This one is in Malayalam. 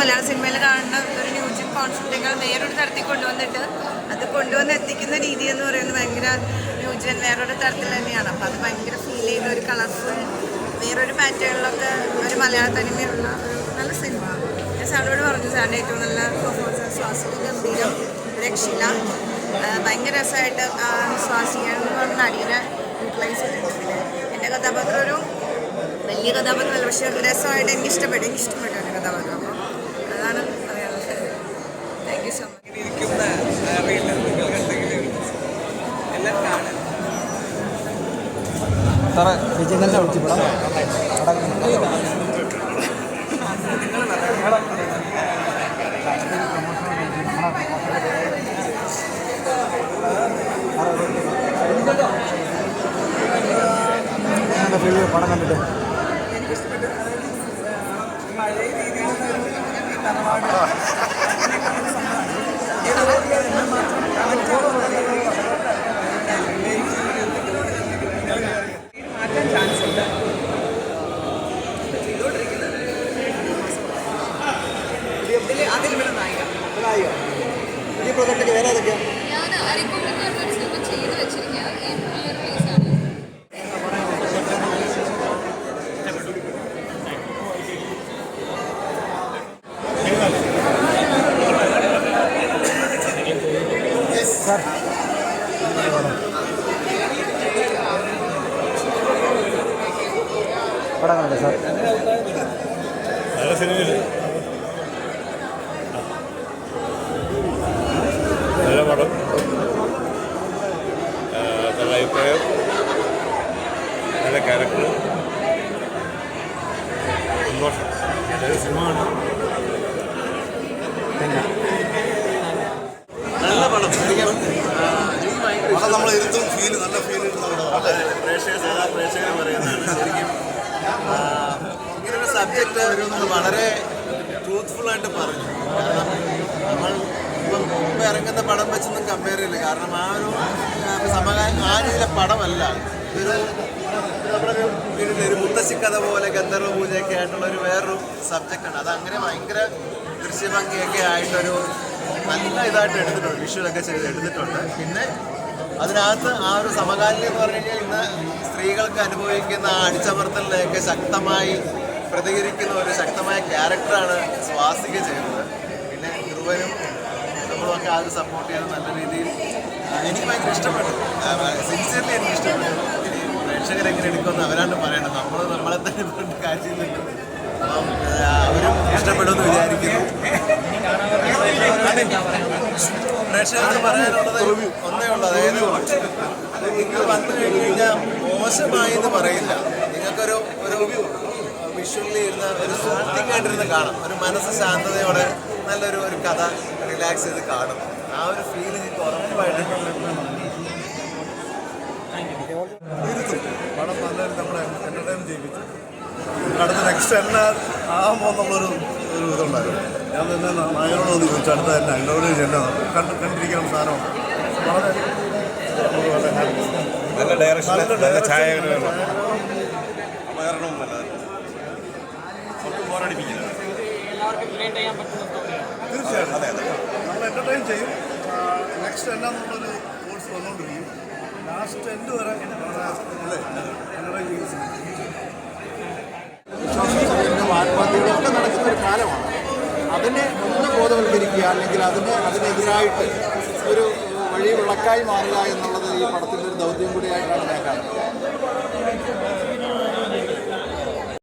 മലയാള സിനിമയിൽ കാണുന്ന ഒരു ന്യൂജിൻ കോൺസെപ്റ്റുകൾ വേറൊരു തരത്തിൽ കൊണ്ടുവന്നിട്ട് അത് കൊണ്ടുവന്ന് എത്തിക്കുന്ന രീതി എന്ന് പറയുന്നത് ഭയങ്കര ന്യൂജൻ വേറൊരു തരത്തിൽ തന്നെയാണ്. അപ്പം അത് ഭയങ്കര ഫീൽ ചെയ്ത ഒരു കളർഫുൾ വേറൊരു പാറ്റേണിലൊക്കെ ഒരു മലയാള തനിമയുള്ള നല്ല സിനിമ ഞാൻ സാറിനോട് പറഞ്ഞു സാറിന്റെ ഏറ്റവും നല്ല പെർഫോമൻസ് സ്വാസിക ഗംഭീരം രക്ഷില ഭയങ്കര രസമായിട്ട് സ്വാസിക എന്ന് പറഞ്ഞ നടീനെ യൂട്ടിലൈസ് ചെയ്തിട്ടുണ്ട്. എന്റെ കഥാപാത്രം ഒരു വലിയ കഥാപാത്രമല്ല പക്ഷേ രസമായിട്ട് എനിക്ക് ഇഷ്ടപ്പെട്ടു എനിക്ക് ഇഷ്ടപ്പെട്ടു എന്റെ കഥാപാത്രം. സാറേ വിജയനല്ല തന്നെ വിളിച്ചു പടം ഫീൽ പടം കണ്ടിട്ട് പഴയ ഈ തറവാട് നായിക ഈ പ്രൊജക്റ്റ് വേറെ ഏതൊക്കെയാണ് ഞാൻ അരിക്കൊണ്ടക്കാരുടെ ഒരു സിനിമ ചെയ്ത് വെച്ചിരിക്കുകയാണ് ഏപ്രിൽ റിലീസാണ് സാർ പടം കണ്ടോ സാർ? നല്ല സിനിമയിൽ നല്ല പടം ആ, നല്ല അഭിപ്രായം നല്ല ക്യാരക്ടർ സന്തോഷം നല്ല സിനിമ കാണാം നല്ല പടം. നമ്മൾ ഇരുത്തും. ഫീൽ നല്ല ഫീൽ പ്രേക്ഷകർ സാധാ പ്രേക്ഷകർ പറയുന്നതാണ്. ശരിക്കും ഇങ്ങനൊരു സബ്ജക്റ്റ് നമ്മൾ വളരെ ട്രൂത്ത്ഫുൾ ആയിട്ട് പറഞ്ഞു. കാരണം നമ്മൾ ഇപ്പം മുമ്പ് ഇറങ്ങുന്ന പടം വെച്ചൊന്നും കമ്പയർ ചെയ്യില്ല? കാരണം ആ ഒരു സമകാലം ആ രീതിയിലെ പടമല്ല ഒരു മുത്തശ്ശിക്കഥ പോലെ ഗന്ധർവ പൂജയൊക്കെ ആയിട്ടുള്ള ഒരു വേറൊരു സബ്ജക്റ്റാണ് അത് അങ്ങനെ ഭയങ്കര ദൃശ്യഭംഗിയൊക്കെ ആയിട്ടൊരു നല്ല ഇതായിട്ട് എടുത്തിട്ടുണ്ട്. വിഷുവിലൊക്കെ ചെയ്ത് എടുത്തിട്ടുണ്ട്. പിന്നെ അതിനകത്ത് ആ ഒരു സമകാലിക എന്ന് പറഞ്ഞു കഴിഞ്ഞാൽ ഇന്ന് സ്ത്രീകൾക്ക് അനുഭവിക്കുന്ന ആ അടിച്ചമർത്തലിനെയൊക്കെ ശക്തമായി പ്രതികരിക്കുന്ന ഒരു ശക്തമായ ക്യാരക്ടറാണ് സ്വാസിക ചെയ്യുന്നത്. പിന്നെ ധ്രുവനും നമ്മളൊക്കെ ആ ഒരു സപ്പോർട്ട് ചെയ്ത് നല്ല രീതിയിൽ എനിക്ക് ഭയങ്കര ഇഷ്ടപ്പെട്ടു സിൻസിയർലി എനിക്ക് ഇഷ്ടപ്പെട്ടു ഇനി പ്രേക്ഷകരെങ്ങനെ എടുക്കുമെന്ന് അവരാണ് പറയണത് നമ്മൾ നമ്മളെ തന്നെ കൊണ്ട് ആ, അവരും ഇഷ്ടപ്പെടുമെന്ന് വിചാരിക്കുന്നു. പ്രേക്ഷകർക്ക് പറയാനുള്ളത് ഒന്നേ ഉള്ളൂ. അതായത് നിങ്ങൾ വന്നു കഴിഞ്ഞ് കഴിഞ്ഞാൽ മോശമായി എന്ന് പറയില്ല. നിങ്ങൾക്കൊരു ഒരു വിഷ്വലി ഇരുന്ന് ഒരു സൂത്തിങ് ആയിട്ടിരുന്ന് കാണാം. ഒരു മനസ്സ് ശാന്തതയോടെ നല്ലൊരു ഒരു കഥ റിലാക്സ് ചെയ്ത് കാണും. ആ ഒരു ഫീൽ നിങ്ങൾക്ക് ഉറപ്പായിട്ടും പടം നല്ല നമ്മളെ എന്റർടൈൻ ചെയ്യിപ്പിച്ചു. അടുത്ത നെക്സ്റ്റ് എന്നാ ആകുമ്പോൾ നമ്മളൊരു ഒരു ഇതുണ്ടായിരുന്നു. ഞാൻ തന്നെ നായകനോട് ഒന്ന് ചോദിച്ചു അടുത്ത തന്നെ എന്നോട് ചെല്ലാം കണ്ട് കണ്ടിരിക്കണം സാധനം വളരെ. നല്ല ഡയറക്ഷൻ ഛായാഗ്രഹണം അതെ അതെ. നമ്മൾ എന്റർടൈൻ ചെയ്യും. നെക്സ്റ്റ് എന്നാന്നുള്ളൊരു കോഴ്സ് വന്നുകൊണ്ടിരിക്കും ലാസ്റ്റ് എൻഡ് വരെ എന്റർടൈൻ ചെയ്യും വിശ്വാസത്തിനും നടക്കുന്ന ഒരു കാലമാണ്. അതിനെ ഒന്ന് ബോധവൽക്കരിക്കുക അല്ലെങ്കിൽ അതിനെ അതിനെതിരായിട്ട് ഒരു വഴി വിളക്കായി മാറുക എന്നുള്ളത് ഈ പടത്തിന്റെ ഒരു ദൗത്യം കൂടിയായിട്ടാണ് ഞാൻ കാണുന്നത്.